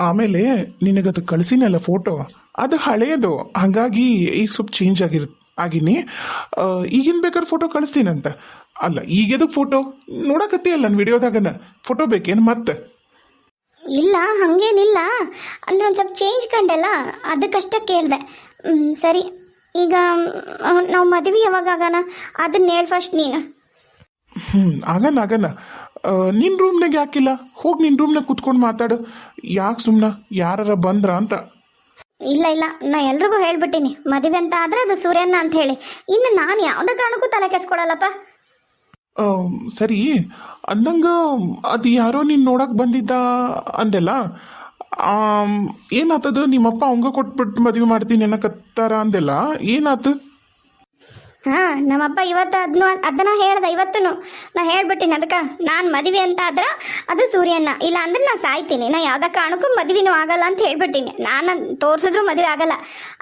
ಆಮೇಲೆ ನಿನಗದು ಕಳಿಸಿನಲ್ಲ ಫೋಟೋ ಅದು ಹಳೆಯದು ಹಾಗಾಗಿ ಈಗ ಸ್ವಲ್ಪ ಚೇಂಜ್ ಆಗಿರ್ ಆಗಿನಿ. ಈಗಿನ ಬೇಕಾದ್ರೆ ಫೋಟೋ ಕಳಿಸ್ತೀನಂತ. ಅಲ್ಲ ಈಗೆದಕ್ಕೆ ಫೋಟೋ ನೋಡಕತ್ತಿ ಅಲ್ಲ ನನ್ನ ವಿಡಿಯೋದಾಗನ. ಫೋಟೋ ಬೇಕೇನು ಮತ್ತೆ ಇಲ್ಲ ಹಾಗೇನಿಲ್ಲ. ಅಂದ್ರೆ ಒಂದು ಸ್ವಲ್ಪ ಚೇಂಜ್ ಕಂಡಲ್ಲ ಅದಕ್ಕಷ್ಟೇ ಕೇಳಿದೆ. ಸರಿ. ಈಗ ನಾವು ಮದುವೆ ಯಾವಾಗ ಆಗೋಣ ಅದನ್ನ ಹೇಳಿ ಫಸ್ಟ್ ನೀನು. ಹ್ಞೂ ಆಗನ ಆಗನ. ನಿನ್ನ ರೂಮ್ನಾಗ ಯಾಕಿಲ್ಲ? ಹೋಗಿ ನಿನ್ನ ರೂಮ್ನಾಗ ಕುತ್ಕೊಂಡು ಮಾತಾಡು. ಯಾಕೆ ಸುಮ್ಮನೆ ಯಾರ ಬಂದ್ರ ಅಂತ. ಇಲ್ಲ ಇಲ್ಲ. ನಾ ಎಲ್ರಿಗೂ ಹೇಳ್ಬಿಟ್ಟಿನಿ. ಮದುವೆ ಅಂತ ಆದ್ರೆ ಅದು ಸೂರ್ಯನ ಅಂತ ಹೇಳಿ. ಇನ್ನು ನಾನು ಯಾವುದೇ ಕಾರಣಕ್ಕೂ ತಲೆ ಕೆಡ್ಸ್ಕೊಳಲ್ಲಪ್ಪ? ಸರಿ. ಅಂದಂಗ ಅದು ಯಾರೋ ನೀನು ನೋಡಕ್ ಬಂದಿದ್ದ ಅಂದೆಲ್ಲ ಆ ಏನಾತದು? ನಿಮ್ಮಪ್ಪ ಅವಂಗ ಕೊಟ್ಬಿಟ್ಟು ಮದುವೆ ಮಾಡ್ತೀನಿ ಅನ್ನಕತ್ತಾರ ಅಂದೆಲ್ಲ ಏನಾತು? ಹಾ ನಮ್ಮಪ್ಪ ಇವತ್ತು ಅದನ್ನು ಅದನ್ನ ಹೇಳ್ದೆ ಇವತ್ತು ನಾ ಹೇಳ್ಬಿಟ್ಟಿನಿ ಅದಕ್ಕೆ ನಾನು ಮದುವೆ ಅಂತ ಆದ್ರೆ ಅದು ಸೂರ್ಯನ ಇಲ್ಲ ಅಂದ್ರೆ ನಾ ಸಾಯ್ತೀನಿ. ನಾ ಯಾವ್ದೇ ಕಾರಣಕ್ಕೂ ಮದುವೆನೂ ಆಗಲ್ಲ ಅಂತ ಹೇಳ್ಬಿಟ್ಟಿನಿ. ನಾನು ತೋರಿಸಿದ್ರು ಮದುವೆ ಆಗಲ್ಲ.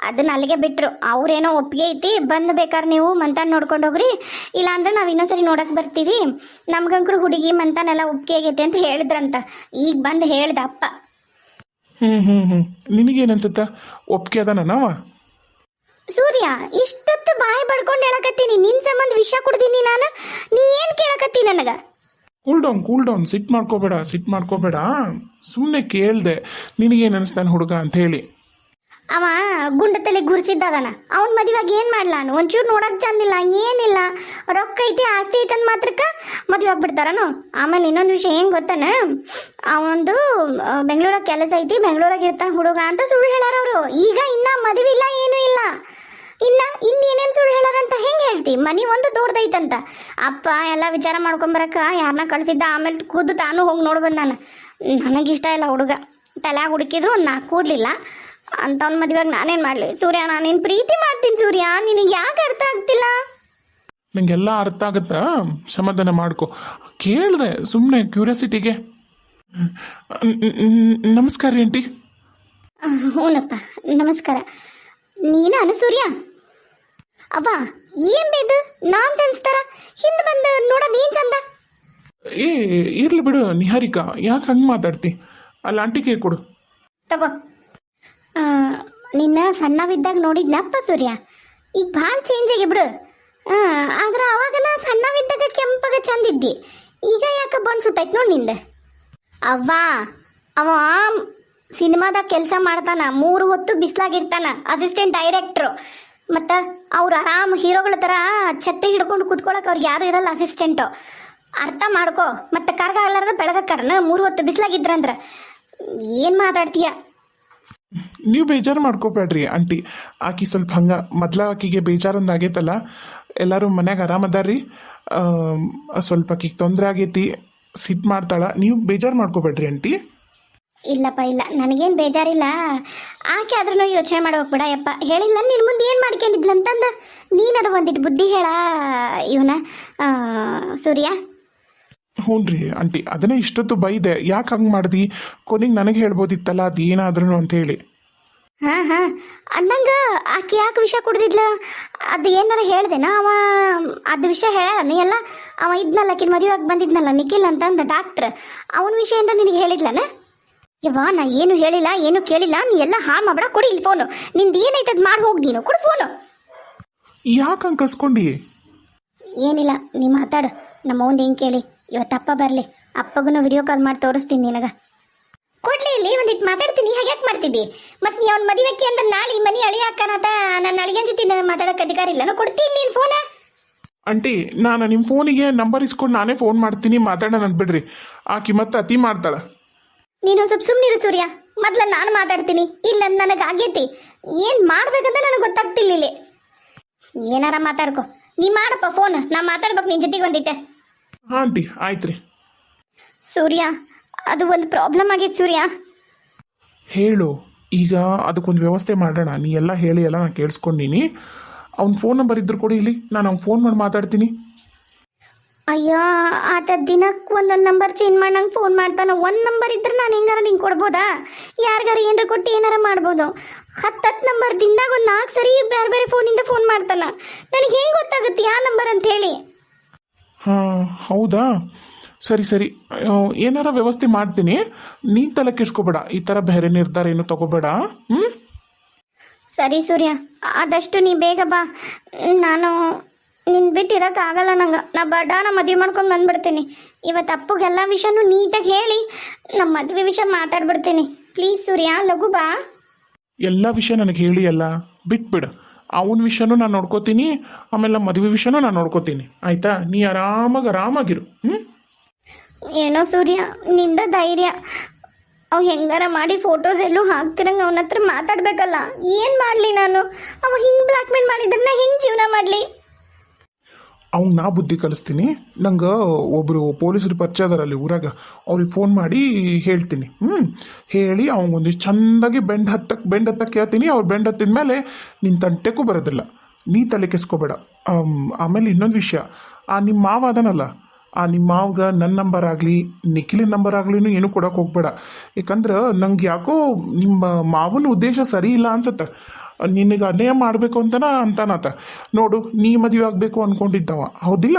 ಅದನ್ನ ಅಲ್ಲಿಗೆ ಬಿಟ್ರು. ಅವ್ರೇನೋ ಒಪ್ಪಿಗೆ ಐತಿ ಬಂದು ಬೇಕಾದ್ರೆ ನೀವು ಮಂತಾನ್ ನೋಡ್ಕೊಂಡು ಹೋಗ್ರಿ. ಇಲ್ಲ ಅಂದ್ರೆ ನಾವು ಇನ್ನೊಂದ್ಸರಿ ನೋಡಕ್ ಬರ್ತೀವಿ. ನಮ್ಗಂಕ್ರು ಹುಡುಗಿ ಮಂತಾನೆಲ್ಲ ಒಪ್ಪಿಗೆ ಆಗೈತಿ ಅಂತ ಹೇಳಿದ್ರಂತ. ಈಗ ಬಂದು ಹೇಳ್ದ ಅಪ್ಪ. ಹ್ಞೂ ಹ್ಞೂ ಹ್ಞೂ ನಿನಗೇನನ್ಸುತ್ತ ಒಪ್ಪಿಗೆ ಅದಾನ ನಾವ? ಸೂರ್ಯ ಇಷ್ಟೊತ್ತು ಬಾಯಿ ಬಡ್ಕೊಂಡು ಹೇಳಕತ್ತೀನಿ. ನಿನ್ ಸಂಬಂಧ ವಿಷ ಕುಡ್ದೀನಿ ನಾನು. ನೀ ಏನ್ ಕೇಳಕತ್ತಿ ನನಗ? ಕೂಲ್ ಡೌನ್ ಕೂಲ್ ಡೌನ್ ಸಿಟ್ ಮಾಡ್ಕೋಬೇಡ ಸಿಟ್ ಮಾಡ್ಕೋಬೇಡ. ಸುಮ್ಮನೆ ಕೇಳ್ದೆ ನಿನಗೇನು ಅನಿಸ್ತಾನೆ ಹುಡುಗ ಅಂತ ಹೇಳಿ. ಅವ ಗುಂಡ ತಲೆ ಗುರ್ಸಿದ್ದಾನ ಅವನ್ ಮದುವೆಗೆ ಏನ್ ಮಾಡ್ಲಾನು ಒಂಚೂರು ನೋಡಕ್ ಚಂದಿಲ್ಲ ಏನಿಲ್ಲ. ರೊಕ್ಕ ಐತಿ ಆಸ್ತಿ ಐತಿ ಅಂದ್ ಮಾತ್ರಕ್ಕ ಮದುವೆ ಆಗ್ಬಿಡ್ತಾರನು ಆಮೇಲೆ ಇನ್ನೊಂದು ವಿಷಯ ಏನ್ ಗೊತ್ತಾನ? ಅವಂದು ಬೆಂಗಳೂರಾಗ ಕೆಲಸ ಐತಿ ಬೆಂಗಳೂರಾಗ ಇರ್ತಾನ ಹುಡುಗ ಅಂತ ಸುಳ್ಳು ಹೇಳಾರ ಅವರು. ಈಗ ಇನ್ನ ಮದುವೆ ಇಲ್ಲ ಏನೂ ಇನ್ನ ಇನ್ನೇನೇನು ಸುಳ್ಳು ಹೇಳಾರಂತ ಹೆಂಗೆ ಹೇಳ್ತಿ? ಮನಿ ಒಂದು ದೊಡ್ಡದೈತಂತ. ಅಪ್ಪ ಎಲ್ಲ ವಿಚಾರ ಮಾಡ್ಕೊಂಬರಕ ಯಾರನ್ನ ಕಳ್ಸಿದ್ದ ಆಮೇಲೆ ಕೂದು ತಾನು ಹೋಗಿ ನೋಡಿ ಬಂದಾನ ನನಗಿಷ್ಟ ಇಲ್ಲ ಹುಡುಗ. ತಲೆಯಾಗ ಹುಡುಕಿದ್ರು ಒಂದು ನಾಲ್ಕು ಕೂದಲಿಲ್ಲ. ಅಂಥವ್ನ ಮದುವೆಗೆ ನಾನೇನು ಮಾಡಲಿ? ಸೂರ್ಯ ನಾನೇನು ಪ್ರೀತಿ ಮಾಡ್ತೀನಿ ಸೂರ್ಯ? ನಿನಗೆ ಯಾಕೆ ಅರ್ಥ ಆಗ್ತಿಲ್ಲ? ನಿಂಗೆಲ್ಲ ಅರ್ಥ ಆಗುತ್ತಾ? ಸಮಾಧಾನ ಮಾಡ್ಕೊ. ಕೇಳಿದೆ ಸುಮ್ಮನೆ ಕ್ಯೂರಿಯಾಸಿಟಿಗೆ. ನಮಸ್ಕಾರ ಏಂಟಿ ಆಂಟಿ ಹ್ಞೂನಪ್ಪ ನಮಸ್ಕಾರ. ನೀನಾನು ಸೂರ್ಯ? ಅವ್ವ ಏನ್ ಬೇದು ನಾನ್ ಥರ ಹಿಂದೆ ಬಂದು ನೋಡೋದ್ ಏನು ಚಂದ? ಏ ಇರ್ಲಿ ಬಿಡು ನಿಹಾರಿಕಾ. ಯಾಕೆ ಹಂಗೆ ಮಾತಾಡ್ತಿ? ಅಲ್ಲಿ ಆಂಟಿಗೆ ಕೊಡು. ತಗೋ. ಆ, ನಿನ್ನ ಸಣ್ಣವಿದ್ದಾಗ ನೋಡಿದ್ನಪ್ಪ ಸೂರ್ಯ? ಈಗ ಭಾಳ ಚೇಂಜ್ ಆಗಿ ಬಿಡು ಆ, ಆದ್ರೆ ಅವಾಗನ ಸಣ್ಣವಿದ್ದಾಗ ಕೆಂಪಗ ಚಂದಿದ್ದಿ. ಈಗ ಯಾಕೆ ಬಣ್ಣ ಸುಟ್ಟೈತೆ ನೋಡಿ ನಿಂದ? ಅವ್ವ ಅವ ಸಿನಿಮಾದಾಗ ಕೆಲಸ ಮಾಡ್ತಾನ. ಮೂರು ಹೊತ್ತು ಬಿಸ್ಲಾಗಿರ್ತಾನ ಅಸಿಸ್ಟೆಂಟ್ ಡೈರೆಕ್ಟ್ರು ಮತ್ತು ಅವ್ರು ಆರಾಮ್ ಹೀರೋಗಳ ಥರ ಛತ್ತೆ ಹಿಡ್ಕೊಂಡು ಕೂತ್ಕೊಳಕ್ಕೆ ಅವ್ರಿಗೆ ಯಾರು ಇರಲ್ಲ ಅಸಿಸ್ಟೆಂಟು ಅರ್ಥ ಮಾಡ್ಕೋ. ಮತ್ತೆ ಕರ್ಗ ಆಗ್ಲಾರ್ದ ಬೆಳಗಕ್ಕರ್ನ ಮೂರು ಹೊತ್ತು ಬಿಸ್ಲಾಗಿದ್ರಂದ್ರ ಏನು ಮಾತಾಡ್ತೀಯ? ನೀವು ಬೇಜಾರು ಮಾಡ್ಕೋಬೇಡ್ರಿ ಆಂಟಿ. ಆಕಿ ಸ್ವಲ್ಪ ಹಂಗೆ ಮೊದ್ಲ ಆಕಿಗೆ ಬೇಜಾರೊಂದು ಆಗೈತಲ್ಲ. ಎಲ್ಲರೂ ಮನ್ಯಾಗ ಆರಾಮದಾರ್ರಿ ಸ್ವಲ್ಪ ಆಕಿಗೆ ತೊಂದರೆ ಆಗೈತಿ. ಸಿಟ್ ಮಾಡ್ತಾಳ. ನೀವು ಬೇಜಾರು ಮಾಡ್ಕೋಬೇಡ್ರಿ ಆಂಟಿ. ಇಲ್ಲಪ್ಪ ಇಲ್ಲ. ನನಗೇನು ಬೇಜಾರಿಲ್ಲ. ಆಕೆ ಆದ್ರೂ ಯೋಚನೆ ಮಾಡೋಕೆ ಯಪ್ಪ. ಹೇಳಿಲ್ಲ ನಿನ್ನ ಮುಂದೆ ಏನು ಮಾಡ್ಕೊಂಡಿದ್ಲು ಅಂತಂದು? ನೀನದು ಒಂದಿಟ್ಟು ಬುದ್ಧಿ ಹೇಳ ಇವನ. ಸೂರ್ಯ? ಹ್ಞೂನ್ರಿ ಆಂಟಿ ಅದನ್ನೇ ಇಷ್ಟೊತ್ತು ಬೈದೆ. ಯಾಕೆ ಹಂಗೆ ಮಾಡ್ದಿ? ಕೊನೆಗೆ ನನಗೆ ಹೇಳ್ಬೋದಿತ್ತಲ್ಲ ಅದು ಏನಾದ್ರೂ ಅಂತ ಹೇಳಿ. ಹಾಂ ಹಾಂ. ಅಂದಂಗ ಆಕೆ ಯಾಕೆ ವಿಷಯ ಕುಡ್ದಿದ್ಲು? ಅದು ಏನಾರ ಹೇಳ್ದೆನಾ? ಅವ ಅದು ವಿಷಯ ಹೇಳ ಎಲ್ಲ ಅವ ಇದ್ನಲ್ಲ ಆಕಿನ ಆಗಿ ಬಂದಿದ್ನಲ್ಲ ನಿಖಿಲ್ ಅಂತಂದ ಡಾಕ್ಟ್ರ್. ಅವನ ವಿಷಯ ಅಂತ ನಿನಗೆ ಹೇಳಿದ್ಲನ? ಯವ್ವ ನಾ ಏನು ಹೇಳಿಲ್ಲ ಏನು ಕೇಳಿಲ್ಲ ನೀ ಎಲ್ಲ ಹಾಳು ಮಾಡ್ಬೇಡ ಕೊಡಿ ಇಲ್ಲಿ ಫೋನು ನಿಂದು ಏನೈತೆ ಅದು ಮಾಡಿ ಹೋಗಿ ನೀನು ಕೊಡು ಫೋನು ಯಾಕೆ ಹಂಗೆ ಕಸ್ಕೊಂಡಿ ಏನಿಲ್ಲ ನೀ ಮಾತಾಡು. ನಮ್ಮ ಅವ್ನು ಹೆಂಗೆ ಕೇಳಿ? ಇವತ್ತಪ್ಪ ಬರಲಿ. ಅಪ್ಪಗೂ ವಿಡಿಯೋ ಕಾಲ್ ಮಾಡಿ ತೋರಿಸ್ತೀನಿ ನಿನಗ. ಕೊಡ್ಲಿ ಇಲ್ಲಿ ಒಂದಿಟ್ಟು ಮಾತಾಡ್ತೀನಿ. ಹಾಗ್ಯಾಕೆ ಮಾಡ್ತಿದ್ದಿ? ಮತ್ತೆ ನೀ ಅವ್ನ ಮದುವೆಕ್ಕೆ ಅಂದ್ರೆ ನಾಳೆ ಈ ಮನೆ ಅಳಿ ಹಾಕನತ ನನ್ನ ಅಳಿಯನ್ ಜೊತೆ ನಾನು ಮಾತಾಡೋಕೆ ಅಧಿಕಾರ ಇಲ್ಲ ಕೊಡ್ತೀನಿ ನೀನು ಫೋನ ಆಂಟಿ ನಾನು ನಿಮ್ಮ ಫೋನಿಗೆ ನಂಬರ್ ಇಸ್ಕೊಂಡು ನಾನೇ ಫೋನ್ ಮಾಡ್ತೀನಿ ಮಾತಾಡೋಣ ಅಂತ ಬಿಡ್ರಿ. ಆಕಿ ಮತ್ತೆ ಅತಿ ಮಾಡ್ತಾಳೆ. ನೀನು ಸ್ವಲ್ಪ ಸುಮ್ಮನಿರು ಸೂರ್ಯ. ಮೊದ್ಲ ನಾನು ಮಾತಾಡ್ತೀನಿ. ಇಲ್ಲ ನನಗೆ ಆಗೈತಿ. ಏನು ಮಾಡ್ಬೇಕಂತ ನನಗೆ ಗೊತ್ತಾಗ್ತಿಲ್ಲ ಇಲ್ಲಿ. ಏನಾರ ಮಾತಾಡ್ಕೊ. ನೀ ಮಾಡಪ್ಪ ಫೋನ್ ನಾ ಮಾತಾಡ್ಬೇಕು ನಿನ್ನ ಜೊತೆಗೆ ಬಂದಿದ್ದೆ ಹಾಂ ಆಂಟಿ ಆಯ್ತು ರೀ ಸೂರ್ಯ ಅದು ಒಂದು ಪ್ರಾಬ್ಲಮ್ ಆಗೈತೆ ಸೂರ್ಯ. ಹೇಳು ಈಗ ಅದಕ್ಕೊಂದು ವ್ಯವಸ್ಥೆ ಮಾಡೋಣ. ನೀ ಎಲ್ಲ ಹೇಳಿ ಎಲ್ಲ ನಾನು ಕೇಳಿಸ್ಕೊಂಡಿನಿ. ಅವ್ನ ಫೋನ್ ನಂಬರ್ ಇದ್ರು ಕೊಡಿ ಇಲ್ಲಿ. ನಾನು ಅವ್ನು ಫೋನ್ ಮಾಡಿ ಮಾತಾಡ್ತೀನಿ. ಅಯ್ಯೋ ಆತ ದಿನಕ್ಕೆ ಒಂದೊಂದು ನಂಬರ್ ಚೇಂಜ್ ಮಾಡಂಗೆ ಫೋನ್ ಮಾಡ್ತಾನೆ. ಒಂದು ನಂಬರ್ ಇದ್ರೆ ನಾನು ಹೆಂಗಾರ ನಿಂಗೆ ಕೊಡ್ಬೋದಾ? ಯಾರಿಗಾರ ಏನಾರ ಕೊಟ್ಟು ಏನಾರ ಮಾಡ್ಬೋದು. ಹತ್ತು ಹತ್ತು ನಂಬರ್ ದಿನದಾಗ ಒಂದು ನಾಲ್ಕು ಸರಿ ಬೇರೆ ಬೇರೆ ಫೋನಿಂದ ಫೋನ್ ಮಾಡ್ತಾನೆ. ನನಗೆ ಹೆಂಗೆ ಗೊತ್ತಾಗುತ್ತೆ ಯಾವ ನಂಬರ್ ಅಂತ ಹೇಳಿ? ಹಾಂ ಹೌದಾ? ಸರಿ ಸರಿ. ಏನಾರ ವ್ಯವಸ್ಥೆ ಮಾಡ್ತೀನಿ. ನೀನ್ ತಲೆ ಕೆಡ್ಸ್ಕೊಬೇಡ. ಈ ಥರ ಬೇರೆ ನಿರ್ಧಾರ ಏನು ತಗೋಬೇಡ. ಹ್ಞೂ ಸರಿ ಸೂರ್ಯ ಆದಷ್ಟು ನೀ ಬೇಗ ಬಾ. ನಾನು ನಿನ್ ಬಿಟ್ಟು ಆಗಲ್ಲ ನಂಗೆ. ನಾ ಬಡಾನ ಮದುವೆ ಮಾಡ್ಕೊಂಡು ಬಂದ್ಬಿಡ್ತೀನಿ. ಇವತ್ತು ಅಪ್ಪಗೆಲ್ಲ ವಿಷಯನೂ ನೀಟಾಗಿ ಹೇಳಿ ನಮ್ಮ ಮದುವೆ ವಿಷಯ ಮಾತಾಡ್ಬಿಡ್ತೀನಿ. ಪ್ಲೀಸ್ ಸೂರ್ಯ ಲಘು ಬಾ. ಎಲ್ಲ ವಿಷಯ ನನಗೆ ಹೇಳಿ ಅಲ್ಲ ಬಿಟ್ಬಿಡು. ಅವನ ವಿಷಯನೂ ನಾನು ನೋಡ್ಕೋತೀನಿ ಆಮೇಲೆ ನಮ್ಮ ಮದುವೆ ವಿಷಯನೂ ನಾನು ನೋಡ್ಕೋತೀನಿ. ಆಯ್ತಾ? ನೀ ಆರಾಮಾಗಿ ಆರಾಮಾಗಿರು ಹ್ಞೂ ಏನೋ ಸೂರ್ಯ ನಿಂದ ಧೈರ್ಯ. ಅವ್ ಹೆಂಗಾರ ಮಾಡಿ ಫೋಟೋಸ್ ಎಲ್ಲೂ ಹಾಕ್ತಿರಂಗ ಅವನ ಹತ್ರ ಮಾತಾಡ್ಬೇಕಲ್ಲ. ಏನು ಮಾಡಲಿ ನಾನು? ಅವ ಹಿಂಗೆ ಬ್ಲಾಕ್ಮೇಲ್ ಮಾಡಿದ್ರೆ ನಾ ಹೆಂಗೆ ಜೀವನ ಮಾಡಲಿ? ಅವ್ನು ನಾ ಬುದ್ಧಿ ಕಲಿಸ್ತೀನಿ. ನಂಗೆ ಒಬ್ಬರು ಪೊಲೀಸರು ಪರಿಚಯ ಅದಾರ ಅಲ್ಲಿ ಊರಾಗ ಅವ್ರಿಗೆ ಫೋನ್ ಮಾಡಿ ಹೇಳ್ತೀನಿ. ಹ್ಞೂ ಹೇಳಿ ಅವ್ನಿಗೊಂದಿಷ್ಟು ಚಂದಾಗಿ ಬೆಂಡ್ ಹತ್ತಕ್ಕೆ ಬೆಂಡ್ ಹತ್ತಕ್ಕೆ ಹೇಳ್ತೀನಿ ಅವ್ರು ಬೆಂಡ್ ಹತ್ತಿದ ಮೇಲೆ ನಿನ್ನ ತಂಟೆಗೂ ಬರೋದಿಲ್ಲ. ನೀ ತಲೆ ಕೆಸ್ಕೋಬೇಡ. ಆಮ್, ಆಮೇಲೆ ಇನ್ನೊಂದು ವಿಷಯ. ಆ ನಿಮ್ಮ ಮಾವ ಅದನಲ್ಲ. ಆ ನಿಮ್ಮ ಮಾವಗ ನನ್ನ ನಂಬರ್ ಆಗಲಿ ನಿಖಿಲಿನ ನಂಬರ್ ಆಗಲಿನೂ ಏನೂ ಕೊಡೋಕೆ ಹೋಗ್ಬೇಡ. ಯಾಕಂದ್ರೆ ನಂಗೆ ಯಾಕೋ ನಿಮ್ಮ ಮಾವನ ಉದ್ದೇಶ ಸರಿ ಇಲ್ಲ ಅನ್ಸತ್ತೆ. ನಿನಗೆ ಅದೇ ಮಾಡಬೇಕು ಅಂತನ ಅಂತಾನಾತ. ನೋಡು, ನೀ ಮದುವೆ ಆಗಬೇಕು ಅನ್ಕೊಂಡಿದ್ದವ. ಹೌದಿಲ್ಲ?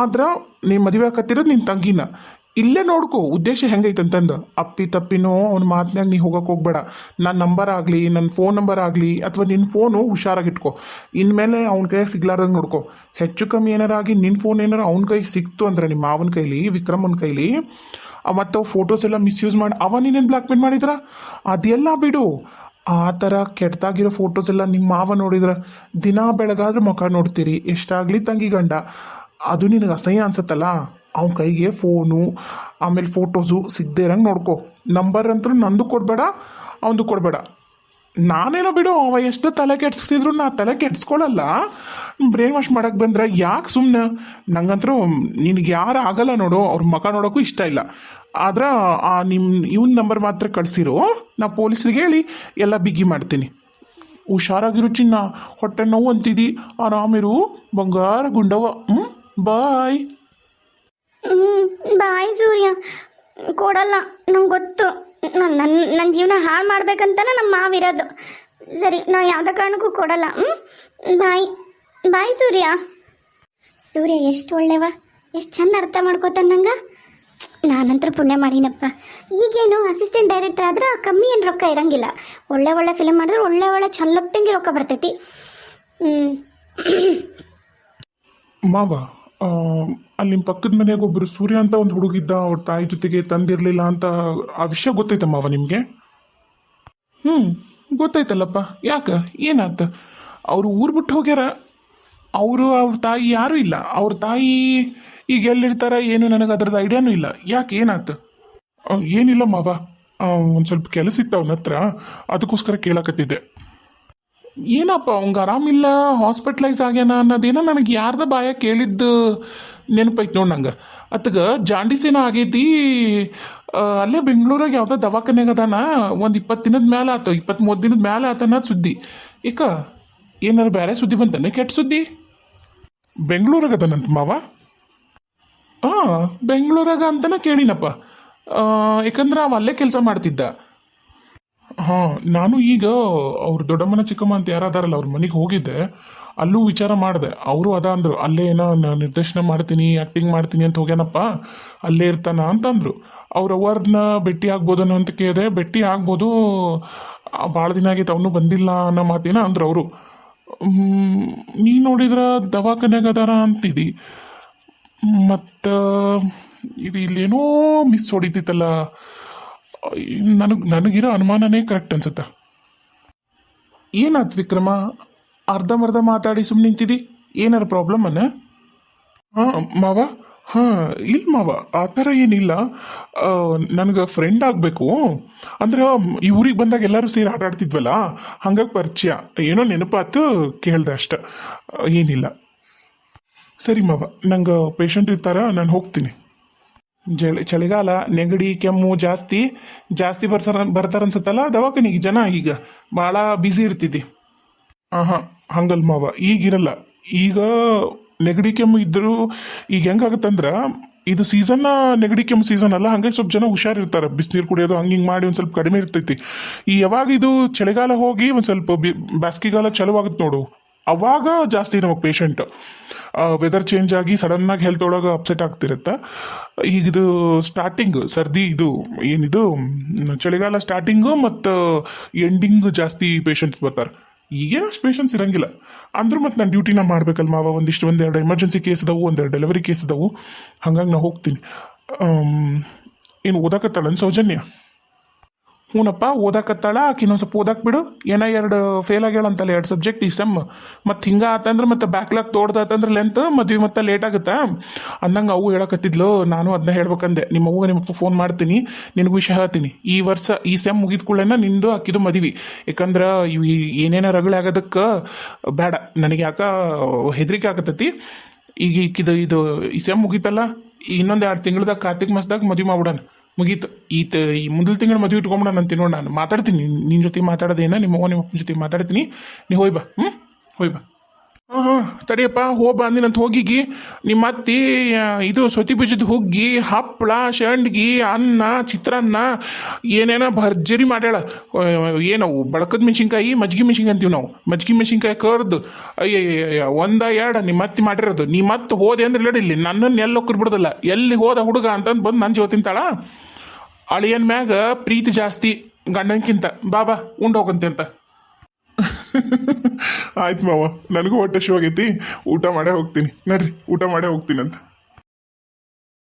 ಆದ್ರೆ ನೀ ಮದುವೆ ಆಕತ್ತಿರೋದು ನಿನ್ನ ತಂಗಿನ. ಇಲ್ಲೇ ನೋಡ್ಕೊ, ಉದ್ದೇಶ ಹೆಂಗೈತಂತಂದು ಅಪ್ಪಿ ತಪ್ಪಿನೋ, ಅವ್ನ ಮಾತನಾಗ ನೀ ಹೋಗಕ್ಕೆ ಹೋಗ್ಬೇಡ. ನನ್ನ ನಂಬರ್ ಆಗಲಿ ನನ್ನ ಫೋನ್ ನಂಬರ್ ಆಗಲಿ, ಅಥವಾ ನಿನ್ನ ಫೋನು ಹುಷಾರಾಗಿಟ್ಕೊ. ಇನ್ಮೇಲೆ ಅವ್ನ ಕೈಯಾಗ ಸಿಗ್ಲಾರ್ದಂಗೆ ನೋಡ್ಕೊ. ಹೆಚ್ಚು ಕಮ್ಮಿ ಏನಾರ ಆಗಿ ನಿನ್ನ ಫೋನ್ ಏನಾರ ಅವ್ನ ಕೈ ಸಿಕ್ತು ಅಂದ್ರೆ ನಿಮ್ಮ ಮಾವನ ಕೈಲಿ, ವಿಕ್ರಮನ ಕೈಲಿ ಮತ್ತು ಫೋಟೋಸ್ ಎಲ್ಲ ಮಿಸ್ಯೂಸ್ ಮಾಡಿ ಅವ ನೀನೇನು ಬ್ಲ್ಯಾಕ್ಮೇಲ್ ಮಾಡಿದ್ರ? ಅದೆಲ್ಲ ಬಿಡು. ಆ ಥರ ಕೆಟ್ಟದಾಗಿರೋ ಫೋಟೋಸ್ ಎಲ್ಲ ನಿಮ್ಮ ಮಾವ ನೋಡಿದ್ರೆ ದಿನ ಬೆಳಗಾದ್ರೆ ಮುಖ ನೋಡ್ತೀರಿ, ಎಷ್ಟಾಗಲಿ ತಂಗಿ ಗಂಡ. ಅದು ನಿನಗೆ ಅಸಹ್ಯ ಅನ್ಸತ್ತಲ್ಲ? ಅವನ ಕೈಗೆ ಫೋನು ಆಮೇಲೆ ಫೋಟೋಸು ಸಿಗದೇ ಇರಂಗೆ ನೋಡ್ಕೊ. ನಂಬರ್ ಅಂತೂ ನಂದು ಕೊಡಬೇಡ, ಅವನದು ಕೊಡಬೇಡ. ನಾನೇನೋ ಬಿಡು, ಅವ ಎಷ್ಟು ತಲೆ ಕೆಡ್ಸ್ತಿದ್ರು ನಾ ತಲೆ ಕೆಡ್ಸ್ಕೊಳಲ್ಲ. ಬ್ರೈನ್ ವಾಶ್ ಮಾಡಕ್ಕೆ ಬಂದ್ರೆ ಯಾಕೆ ಸುಮ್ಮನೆ ನಂಗಂತರೂ ನಿನಗೆ ಯಾರು ಆಗಲ್ಲ ನೋಡು, ಅವ್ರ ಮಖ ನೋಡೋಕ್ಕೂ ಇಷ್ಟ ಇಲ್ಲ. ಆದ್ರೆ ನಿಮ್ಮ ಇವನ್ ನಂಬರ್ ಮಾತ್ರ ಕಳಿಸಿರು. ನಾ ಪೊಲೀಸ್ರಿಗೆ ಹೇಳಿ, ಎಲ್ಲ ಬಿಗಿ ಮಾಡ್ತೀನಿ. ಹುಷಾರಾಗಿರು ಚಿನ್ನ, ಹೊಟ್ಟೆ ನೋವು ಅಂತಿದಿ. ಆರಾಮಿರು, ಬಂಗಾರ ಗುಂಡವ ಹ್ಞೂ ಬಾಯ್. ಬಾಯ್ ಸೂರ್ಯ. ಕೊಡಲ್ಲ, ನಂಗೆ ಗೊತ್ತು. ನನ್ನ ನನ್ನ ಜೀವನ ಹಾಳು ಮಾಡ್ಬೇಕಂತಾನೆ ನಮ್ಮ ಮಾವಿರೋದು ಸರಿ, ನಾ ಯಾವುದೇ ಕಾರಣಕ್ಕೂ ಕೊಡಲ್ಲ. ಹ್ಞೂ ಬಾಯ್. ಬಾಯ್ ಸೂರ್ಯ. ಸೂರ್ಯ, ಎಷ್ಟು ಒಳ್ಳೆವ? ಎಷ್ಟು ಚಂದ ಅರ್ಥ ಮಾಡ್ಕೋತಾನಂಗ ನಂಗೆ? ನಾನಂತರೂ ಪುಣ್ಯ ಮಾಡಿನಪ್ಪ. ಈಗೇನು ಅಸಿಸ್ಟೆಂಟ್ ಡೈರೆಕ್ಟರ್ ಆದ್ರೆ ಕಮ್ಮಿ ಏನು ರೊಕ್ಕ ಇರಂಗಿಲ್ಲ. ಒಳ್ಳೆ ಒಳ್ಳೆ ಫಿಲಮ್ ಮಾಡಿದ್ರೆ ಒಳ್ಳೆ ಒಳ್ಳೆ ಚಲ್ಲೊತ್ತಂಗೆ ರೊಕ್ಕ ಬರ್ತೈತಿ. ಮಾವ ಅಲ್ಲಿ ಪಕ್ಕದ ಮನೆಯಾಗ ಒಬ್ಬರು ಸೂರ್ಯ ಅಂತ ಒಂದು ಹುಡುಗಿದ್ದ, ಅವ್ರ ತಾಯಿ ಜೊತೆಗೆ ತಂದಿರಲಿಲ್ಲ ಅಂತ ಆ ವಿಷಯ ಗೊತ್ತೈತ ಮಾವ ನಿಮಗೆ? ಹ್ಞೂ ಗೊತ್ತಾಯ್ತಲ್ಲಪ್ಪ. ಯಾಕೆ? ಏನಾಯ್ತು ಅವರು ಊರು ಬಿಟ್ಟು ಹೋಗ್ಯಾರ? ಅವರು ಅವ್ರ ತಾಯಿ ಯಾರೂ ಇಲ್ಲ. ಅವ್ರ ತಾಯಿ ಈಗ ಎಲ್ಲಿರ್ತಾರ ಏನು ನನಗೆ ಅದ್ರದ್ದು ಐಡಿಯಾನೂ ಇಲ್ಲ. ಯಾಕೆ ಏನಾಯ್ತು ಏನಿಲ್ಲ ಮಾವ. ಒಂದು ಸ್ವಲ್ಪ ಕೆಲಸ ಇತ್ತು ಅವನ ಹತ್ರ. ಅದಕ್ಕೋಸ್ಕರ ಕೇಳಕತ್ತಿದ್ದೆ. ಏನಪ್ಪ ಅವಂಗ ಆರಾಮಿಲ್ಲ ಹಾಸ್ಪಿಟ್ಲೈಸ್ ಆಗ್ಯಾನ ಅನ್ನೋದೇನ ನನಗೆ ಯಾರ್ದ ಬಾಯ ಕೇಳಿದ್ದು ನೆನಪೈತೆ ನೋಡಿ ನಂಗೆ. ಅತ್ಗ ಜಾಂಡಿಸಿನ ಆಗೈತಿ ಅಲ್ಲೇ ಬೆಂಗಳೂರಾಗ ಯಾವುದೋ ದವಾಖಾನೆಗೆ ಅದಾನ, ಒಂದು ಇಪ್ಪತ್ತು ದಿನದ ಮೇಲೆ ಆತು, ಇಪ್ಪತ್ತು ಮೂವತ್ತು ದಿನದ ಮೇಲೆ ಆತನ ಸುದ್ದಿ. ಏಕ, ಏನಾರು ಬೇರೆ ಸುದ್ದಿ ಬಂತಾನೆ? ಕೆಟ್ಟ ಸುದ್ದಿ? ಬೆಂಗಳೂರಾಗ ನನ್ನ ಮಾವ? ಹಾಂ ಬೆಂಗಳೂರಾಗ ಅಂತನ ಕೇಳಿನಪ್ಪ. ಯಾಕಂದ್ರೆ ಅವ ಅಲ್ಲೇ ಕೆಲಸ ಮಾಡ್ತಿದ್ದ. ಹಾಂ, ನಾನು ಈಗ ಅವ್ರ ದೊಡ್ಡಮ್ಮನ ಚಿಕ್ಕಮ್ಮ ಅಂತ ಯಾರಾದಾರಲ್ಲ, ಅವ್ರ ಮನೆಗೆ ಹೋಗಿದ್ದೆ. ಅಲ್ಲೂ ವಿಚಾರ ಮಾಡಿದೆ. ಅವರು ಅದ ಅಂದರು, ಅಲ್ಲೇ ಏನೋ ನಿರ್ದೇಶನ ಮಾಡ್ತೀನಿ ಆ್ಯಕ್ಟಿಂಗ್ ಮಾಡ್ತೀನಿ ಅಂತ ಹೋಗ್ಯಾನಪ್ಪ. ಅಲ್ಲೇ ಇರ್ತಾನ ಅಂತಂದರು ಅವ್ರ ಅವ್ರನ್ನ ಭೇಟಿ ಆಗ್ಬೋದನ್ನು ಅಂತ ಕೇಳಿದೆ ಭೇಟಿ ಆಗ್ಬೋದು. ಭಾಳ ದಿನ ಆಗಿತ್ತು ಅವನು ಬಂದಿಲ್ಲ ಅನ್ನೋ ಮಾತಿನ ಅಂದರು ಅವರು. ನೀ ನೋಡಿದ್ರ ದವಾಖಾನೆಗೆ ಅದಾರ ಅಂತಿದಿ. ಮತ್ತು, ಇದು ಇಲ್ಲೇನೋ ಮಿಸ್ ಹೊಡಿತಿತ್ತಲ್ಲ. ನನಗೆ, ನನಗಿರೋ ಅನುಮಾನನೇ ಕರೆಕ್ಟ್ ಅನ್ಸುತ್ತೆ. ಏನಾತ್ ವಿಕ್ರಮ? ಅರ್ಧಂಬರ್ಧ ಮಾತಾಡಿ ಸುಮ್ಮನೆ ನಿಂತಿದಿ ಏನಾರ ಪ್ರಾಬ್ಲಮ್ ಅನ್ನ ಹಾಂ, ಮಾವ? ಹಾಂ, ಇಲ್ಲ ಮಾವ, ಆ ಥರ ಏನಿಲ್ಲ. ನನಗೆ ಫ್ರೆಂಡ್ ಆಗಬೇಕು. ಅಂದ್ರೆ, ಈ ಊರಿಗೆ ಬಂದಾಗ ಎಲ್ಲರೂ ಸೇರಿ ಆಟ ಆಡ್ತಿದ್ವಲ್ಲ, ಹಂಗಾಗಿ ಪರಿಚಯ. ಏನೋ ನೆನಪಾತು, ಕೇಳ್ದೆ ಅಷ್ಟ. ಏನಿಲ್ಲ. ಸರಿ ಮಾವ, ನಂಗೆ ಪೇಷಂಟ್ ಇರ್ತಾರ, ನಾನು ಹೋಗ್ತೀನಿ. ಚಳಿಗಾಲ, ನೆಗಡಿ, ಕೆಮ್ಮು ಜಾಸ್ತಿ ಜಾಸ್ತಿ ಬರ್ತಾರ ಬರ್ತಾರ ಅನ್ಸುತ್ತಲ್ಲ, ದವಾಖಾನಿಗೆ. ಜನ ಈಗ ಭಾಳ ಬ್ಯುಸಿ ಇರ್ತಿದ್ದಿ. ಹಾಂ ಹಾಂ ಹಂಗಲ್ ಮಾವ, ಈಗಿರಲ್ಲ. ಈಗ ನೆಗಡಿ ಕೆಮ್ಮು ಇದ್ದರೂ ಈಗ ಹೆಂಗಾಗತ್ತಂದ್ರೆ ಇದು ಸೀಸನ್ನ ನೆಗಡಿ ಕೆಮ್ಮು ಸೀಸನ್ ಅಲ್ಲ, ಹಂಗಾಗಿ ಸ್ವಲ್ಪ ಜನ ಹುಷಾರಿರ್ತಾರೆ. ಬಿಸಿನೀರು ಕುಡಿಯೋದು, ಹಂಗೆ ಹಿಂಗೆ ಮಾಡಿ ಒಂದು ಸ್ವಲ್ಪ ಕಡಿಮೆ ಇರ್ತೈತಿ. ಈ ಯಾವಾಗ ಇದು ಚಳಿಗಾಲ ಹೋಗಿ ಒಂದು ಸ್ವಲ್ಪ ಬಿ ಬೇಸಿಗೆಗಾಲ ಚಲೋ ಆಗುತ್ತೆ ನೋಡು. ಅವಾಗ ಜಾಸ್ತಿ ನಮಗೆ ಪೇಷಂಟ್ ವೆದರ್ ಚೇಂಜ್ ಆಗಿ ಸಡನ್ನಾಗಿ ಹೆಲ್ತ್ ಒಳಗೆ ಅಪ್ಸೆಟ್ ಆಗ್ತಿರುತ್ತೆ. ಈಗ ಇದು ಸ್ಟಾರ್ಟಿಂಗ್ ಸರ್ದಿ ಇದು, ಏನಿದು, ಚಳಿಗಾಲ ಸ್ಟಾರ್ಟಿಂಗು ಮತ್ತು ಎಂಡಿಂಗ್ ಜಾಸ್ತಿ ಪೇಷಂಟ್ಸ್ ಬರ್ತಾರೆ. ಈಗೇನು ಅಷ್ಟು ಪೇಷನ್ಸ್ ಇರಂಗಿಲ್ಲ. ಅಂದ್ರೂ ಮತ್ತು ನಾನು ಡ್ಯೂಟಿನ ಮಾಡ್ಬೇಕಲ್ಲ ಮಾವ? ಒಂದಿಷ್ಟು ಒಂದೆರಡು ಎಮರ್ಜೆನ್ಸಿ ಕೇಸ್ ಇದಾವೆ, ಒಂದೆರಡು ಡೆಲಿವರಿ ಕೇಸ್ ಇದಾವೆ. ಹಂಗಾಗಿ ನಾ ಹೋಗ್ತೀನಿ. ಏನು ಓದಾಕತ್ತಾಳನ್ ಸೌಜನ್ಯ? ಹ್ಞೂನಪ್ಪ ಓದಾಕತ್ತಾಳ? ಆಕಿ ಇನ್ನೊಂದು ಸ್ವಲ್ಪ ಓದಾಕ್ ಬಿಡು. ಏನ ಎರಡು ಫೇಲ್ ಆಗ್ಯಾಳಂತಲ್ಲ, ಎರಡು ಸಬ್ಜೆಕ್ಟ್ ಈ ಸೆಮ್ ಮತ್ತು ಹಿಂಗೆ ಆತಂದ್ರೆ ಮತ್ತೆ ಬ್ಯಾಕ್ಲಾಗ್ ತೋಡ್ದಾತಂದ್ರೆ ಲೆಂತ್ ಮದ್ವೆ ಮತ್ತೆ ಲೇಟ್ ಆಗುತ್ತಾ? ಅಂದಂಗೆ ಅವು ಹೇಳಕತ್ತಿದ್ಲು. ನಾನು ಅದನ್ನ ಹೇಳ್ಬೇಕಂದೆ. ನಿಮ್ಮ ಅವ್ವ ನಿಮಗೆ ಫೋನ್ ಮಾಡ್ತೀನಿ. ನಿನಗೂ ವಿಷಯ ಹೇಳ್ತೀನಿ. ಈ ವರ್ಷ, ಈ ಸೆಮ್ ಮುಗಿದ ಕೂಡಲೇ ನಿಂದು ಹಾಕಿದ್ದು ಮದ್ವಿ. ಯಾಕಂದ್ರೆ ಇವು ಏನೇನೋ ರಗಳಾಗೋದಕ್ಕೆ ಬೇಡ ನನಗೆ ಯಾಕ ಹೆದರಿಕೆ ಆಗತ್ತೈತಿ ಈಗ ಈಕಿದು ಇದು ಈ ಸೆಮ್ ಮುಗೀತಲ್ಲ. ಇನ್ನೊಂದು ಎರಡು ತಿಂಗಳದಾಗ, ಕಾರ್ತಿಕ್ ಮಾಸದಾಗ ಮದುವೆ ಮಾಡ್ಬಿಡೋಣ. ಮುಗೀತು. ಈತ ಈ ಮುಂದಿನ ತಿಂಗಳು ಮದುವೆ ಇಟ್ಕೊಂಬಿಡ ಅಂತ ತಿನ್ನೋಣ. ನಾನು ಮಾತಾಡ್ತೀನಿ. ನಿನ್ನ ಜೊತೆ ಮಾತಾಡೋದೇನ ನಿಮ್ಮ ಅವ್ವ ನಿಮ್ಮ ಅಪ್ಪನ ಜೊತೆ ಮಾತಾಡ್ತೀನಿ. ನೀ ಹೋಯ್ ಬಾ. ಹ್ಞೂ ಹೋಯ್ ಬಾ. ಹಾಂ ಹಾಂ. ತಡಿಯಪ್ಪ, ಹೋಗಿ ಅಂದಿನಂತ ಹೋಗಿಗಿ. ನಿಮ್ಮ ಅತ್ತಿ ಇದು ಸೊತಿ ಬೀಜದ ಹುಗ್ಗಿ ಹಪ್ಪಳ ಶಂಡ್ಗಿ, ಅನ್ನ, ಚಿತ್ರಾನ್ನ, ಏನೇನ ಭರ್ಜರಿ ಮಾಡ್ಯಾಳ. ಏನು ಬಳಕದ ಮೆಣಸಿನ್ಕಾಯಿ ಮಜ್ಗಿ ಮೆಣಸಿನ್ಕಾಯಿ ಅಂತೀವಿ ನಾವು. ಮಜ್ಗಿ ಮೆಣಸಿನ್ಕಾಯಿ ಕರ್ದು ಅಯ್ಯ ಒಂದ ಎರಡು ನಿಮ್ಮ ಅತ್ತಿ ಮಾಡಿರೋದು. ನೀ ಮತ್ತೆ ಹೋದೆ ಅಂದ್ರೆ ಇಲ್ಲ ನನ್ನನ್ನು ಎಲ್ಲಿ ಒಕ್ಕರ್ ಬಿಡೋದಿಲ್ಲ. ಎಲ್ಲಿ ಹೋದ ಹುಡುಗ ಅಂತಂದು ಬಂದು ನನ್ನ ಜೀವ ತಿಂತಾಳ? ಅಳಿಯನ್ ಮ್ಯಾಗ ಪ್ರೀತಿ ಜಾಸ್ತಿ ಗಂಡನ್ಕಿಂತ. ಬಾಬಾ ಉಂಡೋಗಂತೆ ಅಂತ. ಆಯ್ತು ಮಾವ, ನನಗೂ ಹೊಟ್ಟೆ ಶೋ ಆಗೈತಿ ಊಟ ಮಾಡೇ ಹೋಗ್ತೀನಿ. ನಡ್ರಿ, ಊಟ ಮಾಡೇ ಹೋಗ್ತೀನಿ ಅಂತ.